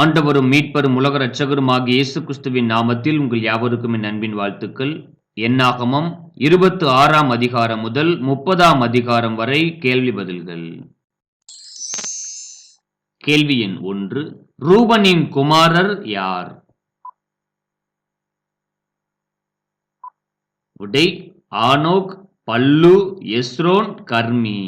ஆண்டவரும் மீட்பரும் உலக ரட்சகரும் ஆகிய இயேசு கிறிஸ்துவின் நாமத்தில் உங்கள் யாவருக்கும் என் அன்பின் வாழ்த்துக்கள். என்னாகமம் இருபத்து ஆறாம் அதிகாரம் முதல் முப்பதாம் அதிகாரம் வரை கேள்வி பதில்கள். கேள்வி எண் ஒன்று ரூபனின் குமாரர் யார்? உடை ஆனோக் பல்லு எஸ்ரோன் கர்மி.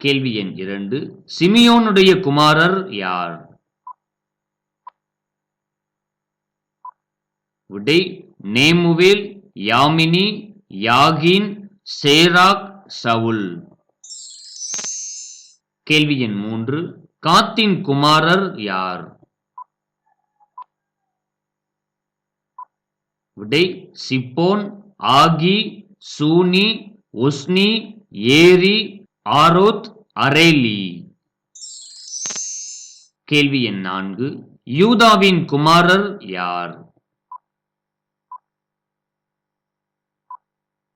கேள்வி எண் இரண்டு. சிமியோனுடைய குமாரர் யார்? விடை நேமுவேல் யாமினி யாகின் சேராக் சவுல். கேள்வி எண் மூன்று. காத்தின் குமாரர் யார்? விடை சிப்போன் ஆகி சூனி ஒஸ்னி ஏரி ஆரோத் அரேலி. கேள்வி எண் நான்கு. யூதாவின் குமாரர் யார்?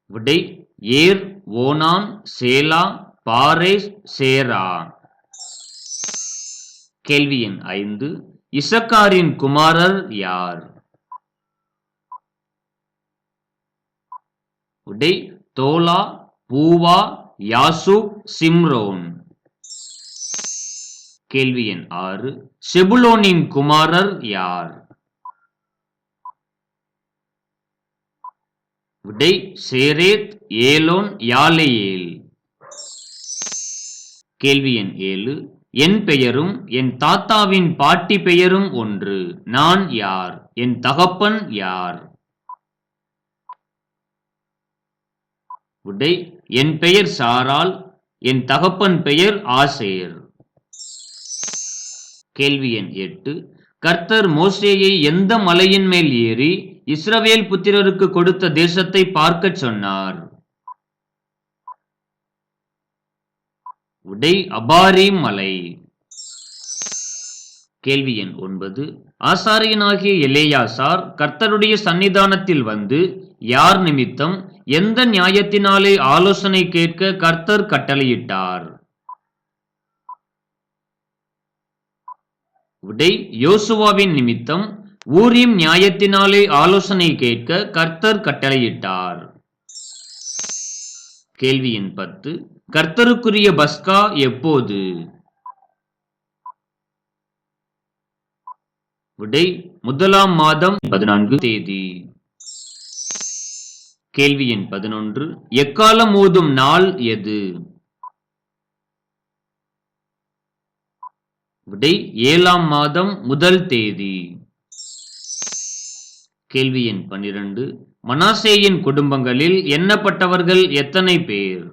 விடை ஏர் ஓனான் சேலா பாரேஸ் சேரா. கேள்வி எண் ஐந்து. இசக்காரின் குமாரர் யார்? விடை தோலா பூவா யாசூப் சிம்ரோன். கேள்வி எண் ஆறு. செபுலோனின் குமாரர் யார்? விடை சேரேத் ஏலோன் யாலேயேல். கேள்வி எண் ஏழு. என் பெயரும் என் தாத்தாவின் பாட்டி பெயரும் ஒன்று. நான் யார்? என் தகப்பன் யார்? உடை என் பெயர் சாரால் என் தகப்பன் பெயர் ஆசேர். கேள்வி எண் எட்டு கர்த்தர் மோசேயை எந்த மலையின் மேல் ஏறி இஸ்ரவேல் புத்திரருக்கு கொடுத்த தேசத்தை பார்க்க சொன்னார்? உடை அபாரி மலை. கேள்வி எண் ஒன்பது ஆசாரியனாகிய எலேயாசார் கர்த்தருடைய சன்னிதானத்தில் வந்து யார் நிமித்தம் எந்த நியாயத்தினாலே ஆலோசனை கேட்க கர்த்தர் கட்டளையிட்டார்? விடை யோசுவாவின் நிமித்தம் ஊரின் நியாயத்தினாலே ஆலோசனை கேட்க கர்த்தர் கட்டளையிட்டார். கேள்வி எண் பத்து கர்த்தருக்குரிய பஸ்கா எப்போது? விடை முதலாம் மாதம் பதினான்கு தேதி. கேள்வி எண் பதினொன்று. எக்காலம் ஓதும் நாள் எது? விடை ஏழாம் மாதம் முதல் தேதி. கேள்வி எண் பன்னிரண்டு. மனாசேயின் குடும்பங்களில் எண்ணப்பட்டவர்கள் எத்தனை பேர்?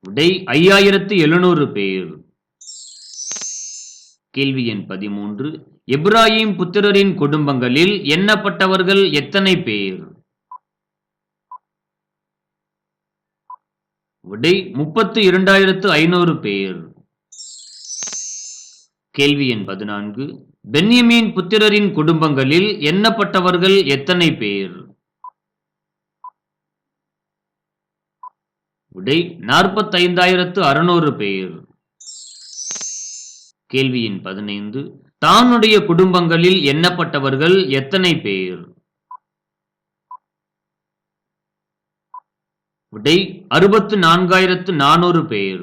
விடை ஐயாயிரத்து எழுநூறு பேர். கேள்வி எண் பதிமூன்று. எப்ராஹிம் புத்திரரின் குடும்பங்களில் எண்ணப்பட்டவர்கள் எத்தனை பேர்? விடை முப்பத்து இரண்டாயிரத்து ஐநூறு பேர். கேள்வி எண் பதினான்கு. பென்யமீன் புத்திரரின் குடும்பங்களில் எண்ணப்பட்டவர்கள் எத்தனை பேர்? விடை நாற்பத்தைந்தாயிரத்து அறுநூறு பேர். கேள்வியின் பதினைந்து. தானுடைய குடும்பங்களில் எண்ணப்பட்டவர்கள் எத்தனை பேர்? விடை அறுபத்து நான்காயிரத்து நானூறு பேர்.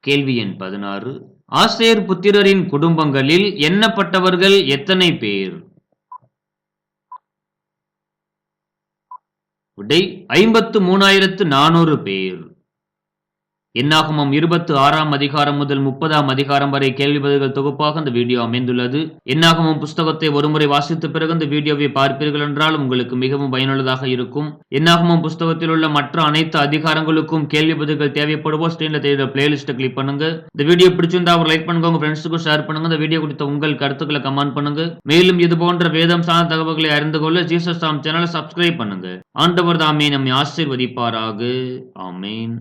கேள்வி எண் பதினாறு. ஆசிரியர் புத்திரரின் குடும்பங்களில் எண்ணப்பட்டவர்கள் எத்தனை பேர்? விடை ஐம்பத்து மூணாயிரத்து நானூறு பேர். என்னாகமம் இருபத்தி ஆறாம் அதிகாரம் முதல் முப்பதாம் அதிகாரம் வரை கேள்வி பதில்கள் தொகுப்பாக இந்த வீடியோ அமைந்துள்ளது. என்னாகமம் புஸ்தகத்தை ஒருமுறை வாசித்த பிறகு இந்த வீடியோவை பார்ப்பீர்கள் என்றால் உங்களுக்கு மிகவும் பயனுள்ளதாக இருக்கும். என்னாகமம் புஸ்தகத்தில் உள்ள மற்ற அனைத்து அதிகாரங்களுக்கும் கேள்வி பதில்கள் தேவைப்படுவோம் ஸ்கிரீன்ல தெரியுற பிளேலிஸ்ட்டை கிளிக் பண்ணுங்க. இந்த வீடியோ பிடிச்சிருந்தா ஒரு லைக் பண்ணுங்க உங்க ஃப்ரெண்ட்ஸுக்கும் ஷேர் பண்ணுங்க. இந்த வீடியோ குறித்த உங்கள் கருத்துக்களை கமெண்ட் பண்ணுங்க. மேலும் இது போன்ற வேதம் சார்ந்த தகவல்களை அறிந்து கொள்ள ஜீசஸ் தாம் சேனலை சப்ஸ்கிரைப் பண்ணுங்க. ஆண்டவர் தாமே நம்மை ஆசீர்வதிப்பாராக. ஆமேன்.